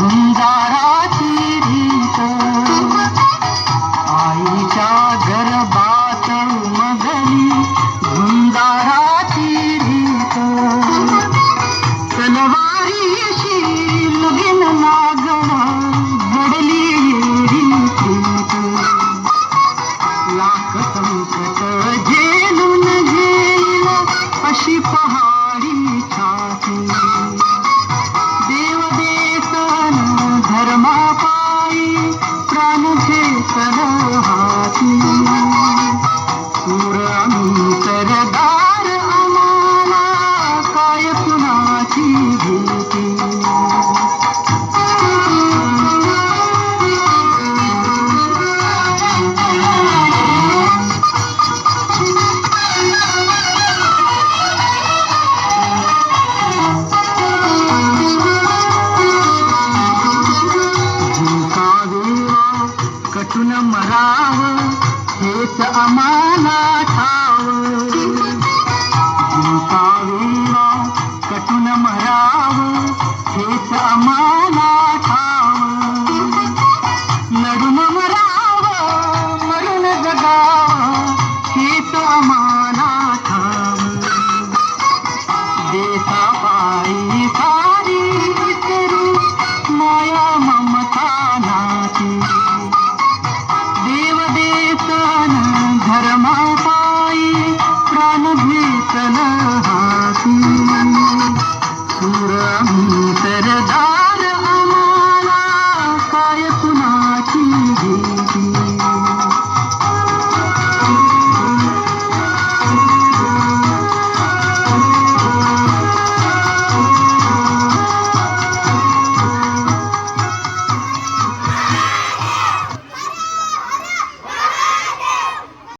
अंगाराची भीत. आईच्या मराव हेच आम्हाला ठाव. कावेरा कटून मराव हेच आम्हाला ठाव. लढून मराव मरून जगाव हेच आम्हाला ठाव. देता पायी सारी करू माया ममता नाती.